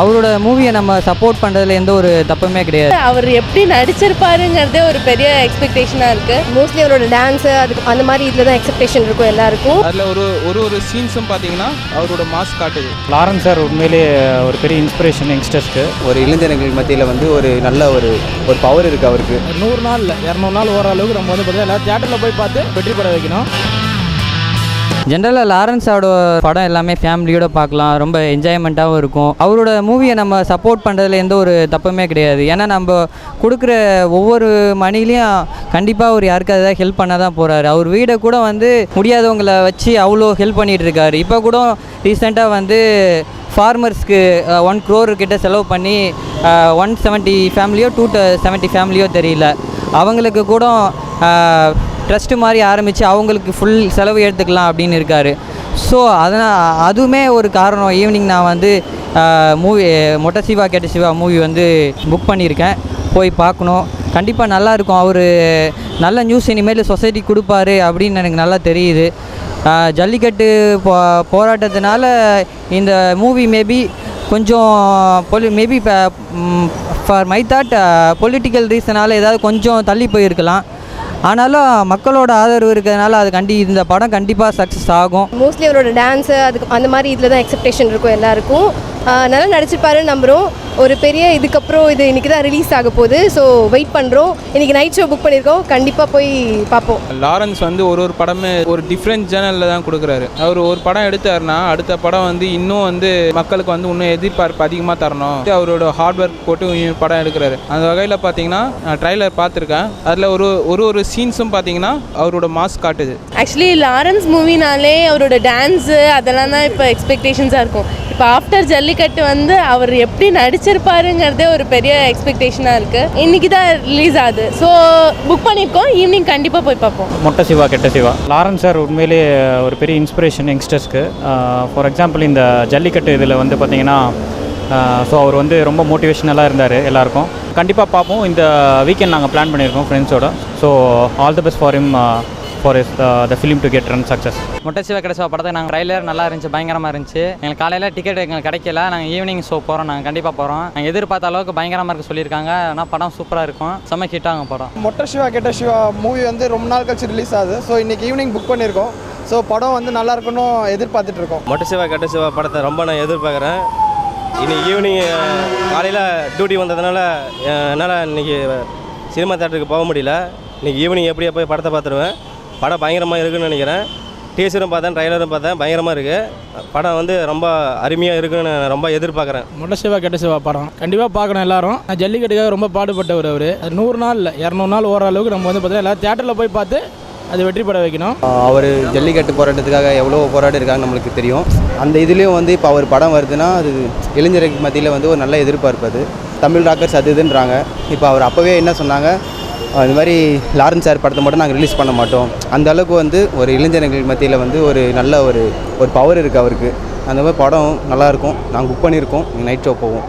அவரோட மூவியை நம்ம சப்போர்ட் பண்ணுறதுல எந்த ஒரு தப்புமே கிடையாது. அவர் எப்படி நடிச்சிருப்பாருங்கிறதே ஒரு பெரிய எக்ஸ்பெக்டேஷனாக இருக்குது மோஸ்ட்லி அவரோட டான்ஸு அதுக்கு அந்த மாதிரி இதில் தான் எக்ஸ்பெக்டேஷன் இருக்கும் எல்லாருக்கும். அதில் ஒரு ஒரு ஒரு சீன்ஸும் பார்த்தீங்கன்னா அவரோட மாஸ் காட்டுது. லாரன்ஸ் சார் உண்மையிலேயே ஒரு பெரிய இன்ஸ்பிரேஷன் யங்ஸ்டர்ஸ்க்கு ஒரு இளைஞர்கள் மத்தியில் வந்து ஒரு நல்ல ஒரு ஒரு பவர் இருக்குது அவருக்கு. நூறு நாள் இல்லை இரநூறு நாள் ஓர அளவுக்கு நம்ம வந்து பார்த்தீங்கன்னா எல்லாரும் தியேட்டரில் போய் பார்த்து வெற்றி பெற வைக்கணும். ஜென்ரலாக லாரன்ஸோட படம் எல்லாமே ஃபேமிலியோட பார்க்கலாம். ரொம்ப என்ஜாய்மெண்ட்டாகவும் இருக்கும். அவரோட மூவியை நம்ம சப்போர்ட் பண்ணுறதுல எந்த ஒரு தப்புமே கிடையாது. ஏன்னா நம்ம கொடுக்குற ஒவ்வொரு மணிலையும் கண்டிப்பாக அவர் யாருக்காவது அதை ஹெல்ப் பண்ண தான் போகிறாரு அவர் வீடை கூட வந்து முடியாதவங்களை வச்சு அவ்வளோ ஹெல்ப் பண்ணிகிட்டு இருக்காரு. இப்போ கூட ரீசெண்டாக வந்து ஃபார்மர்ஸ்க்கு ஒன் க்ரோர் கிட்ட செலவு பண்ணி ஒன் செவன்ட்டி ஃபேமிலியோ டூ செவன்ட்டி ஃபேமிலியோ தெரியல. அவங்களுக்கு கூட ட்ரஸ்ட்டு மாதிரி ஆரம்பித்து அவங்களுக்கு ஃபுல் செலவு எடுத்துக்கலாம் அப்படின்னு இருக்காரு. ஸோ அதனால் அதுவுமே ஒரு காரணம். ஈவினிங் நான் வந்து மூவி மொட்டை சிவா கேட்ட சிவா மூவி வந்து புக் பண்ணியிருக்கேன். போய் பார்க்கணும். கண்டிப்பாக நல்லா இருக்கும். அவர் நல்ல நியூஸ் இனிமேல் சொசைட்டி கொடுப்பாரு அப்படின்னு எனக்கு நல்லா தெரியுது. ஜல்லிக்கட்டு போ போராட்டத்தினால இந்த மூவி மேபி கொஞ்சம் பொலி மேபி இப்போ ஃபார் மை தாட் பொலிட்டிக்கல் ரீசனால் ஏதாவது கொஞ்சம் தள்ளி போயிருக்கலாம். ஆனாலும் மக்களோட ஆதரவு இருக்கிறதுனால அது கண்டி இந்த படம் கண்டிப்பாக சக்ஸஸ் ஆகும். மோஸ்ட்லி அவரோட டான்ஸு அதுக்கு அந்த மாதிரி இதில் தான் எக்ஸ்பெக்டேஷன் இருக்கும் எல்லாருக்கும். நல்லா நடிச்சிருப்பாருன்னு நம்புகிறோம் ஒரு பெரிய இதுக்கப்புறம் இது இன்றைக்கி தான் ரிலீஸ் ஆக போகுது. ஸோ வெயிட் பண்ணுறோம் இன்றைக்கி நைட் ஷோ புக் பண்ணியிருக்கோம். கண்டிப்பாக போய் பார்ப்போம். லாரன்ஸ் வந்து ஒரு ஒரு படமே ஒரு டிஃப்ரெண்ட் சேனலில் தான் கொடுக்குறாரு. அவர் ஒரு படம் எடுத்தாருன்னா அடுத்த படம் வந்து இன்னும் வந்து மக்களுக்கு வந்து இன்னும் எதிர்பார்ப்பு அதிகமாக தரணும். அவரோட ஹார்ட் ஒர்க் போட்டு படம் எடுக்கிறாரு. அந்த வகையில் பார்த்தீங்கன்னா நான் ட்ரைலர் பார்த்துருக்கேன். அதில் ஒரு ஒரு ஒரு சீன்ஸும் பார்த்தீங்கன்னா அவரோட மாஸ் காட்டுது. ஆக்சுவலி லாரன்ஸ் மூவினாலே அவரோட டான்ஸு அதெல்லாம் தான் இப்போ எக்ஸ்பெக்டேஷன்ஸாக இருக்கும். இப்போ ஆஃப்டர் ஜல்லிக்கட்டு வந்து அவர் எப்படி நடிச்சிருப்பாருங்கிறதே ஒரு பெரிய எக்ஸ்பெக்டேஷனாக இருக்குது இன்றைக்கி தான் ரிலீஸ் ஆகுது. ஸோ புக் பண்ணியிருக்கோம் ஈவினிங் கண்டிப்பாக போய் பார்ப்போம். மொட்டை சிவா கெட்ட சிவா. லாரன்ஸ் சார் உண்மையிலே ஒரு பெரிய இன்ஸ்பிரேஷன் யங்ஸ்டர்ஸ்க்கு ஃபார் எக்ஸாம்பிள் இந்த ஜல்லிக்கட்டு இதில் வந்து பார்த்தீங்கன்னா ஸோ அவர் வந்து ரொம்ப மோட்டிவேஷனலாக இருந்தார் எல்லாருக்கும். கண்டிப்பாக பார்ப்போம். இந்த வீக்கெண்ட் நாங்கள் பிளான் பண்ணியிருக்கோம் ஃப்ரெண்ட்ஸோட so all the best for him for is the film to get run success Mottai Siva கிடைச்ச படத்தை நாங்கள் ட்ரைலர் நல்லா இருந்துச்சு பயங்கரமாக இருந்துச்சு. எங்களுக்கு காலையில் டிக்கெட் எங்களுக்கு கிடைக்கல. நாங்கள் ஈவினிங் ஷோ போகிறோம் நாங்கள் கண்டிப்பாக போகிறோம் நாங்கள் எதிர்பார்த்த அளவுக்கு பயங்கரமாக இருக்க சொல்லியிருக்காங்க. ஆனால் படம் சூப்பராக இருக்கும். செம்ம ஹிட் ஆகும் படம். மொட்டை சிவா கெட்ட சிவா மூவி வந்து ரொம்ப நாள் கழிச்சு ரிலீஸ் ஆகுது. ஸோ இன்னைக்கு ஈவினிங் புக் பண்ணியிருக்கோம். ஸோ படம் வந்து நல்லா இருக்குன்னு எதிர்பார்த்துட்டு இருக்கோம். மொட்டை சிவா கட்ட சிவா படத்தை ரொம்ப நான் எதிர்பார்க்குறேன். இன்னைக்கு ஈவினிங் காலையில் டியூட்டி வந்ததுனால என்னால் இன்னைக்கு சினிமா தேட்டருக்கு போக முடியல. இன்னைக்கு ஈவினிங் எப்படியா போய் படத்தை பார்த்துருவேன். படம் பயங்கரமாக இருக்குன்னு நினைக்கிறேன். டீசரும் பார்த்தேன் ட்ரைலரும் பார்த்தேன் பயங்கரமாக இருக்குது படம் வந்து ரொம்ப அருமையாக இருக்குன்னு ரொம்ப எதிர்பார்க்குறேன். மொட்டை சிவா கெட்ட சிவா படம். கண்டிப்பாக பார்க்கணும் எல்லாரும். நான் ஜல்லிக்கட்டுக்காக ரொம்ப பாடுபட்டவர் அவர். அது நூறு நாள் இல்லை இரநூறு நாள் ஓர அளவுக்கு நம்ம வந்து பார்த்தீங்கன்னா எல்லாரும் தியேட்டரில் போய் பார்த்து அது வெற்றி பெற வைக்கணும். அவர் ஜல்லிக்கட்டு போராட்டத்துக்காக எவ்வளோ போராடி இருக்காங்க நம்மளுக்கு தெரியும். அந்த இதுலேயும் வந்து இப்போ அவர் படம் வருதுன்னா அது இளைஞருக்கு மத்தியில் வந்து ஒரு நல்ல எதிர்பார்ப்பு அது. தமிழ் ராக்கர்ஸ் அது இதுன்றாங்க. இப்போ அவர் அப்போவே என்ன சொன்னாங்க? இந்த மாதிரி லாரன்ஸ் சார் படத்தை மட்டும் நாங்கள் ரிலீஸ் பண்ண மாட்டோம். அந்த அளவுக்கு வந்து ஒரு இளைஞர்கள் மத்தியில் வந்து ஒரு நல்ல ஒரு ஒரு பவர் இருக்குது அவருக்கு. அந்த மாதிரி படம் நல்லாயிருக்கும் நாங்கள் புக் பண்ணியிருக்கோம். நைட் ஷோ போவோம்.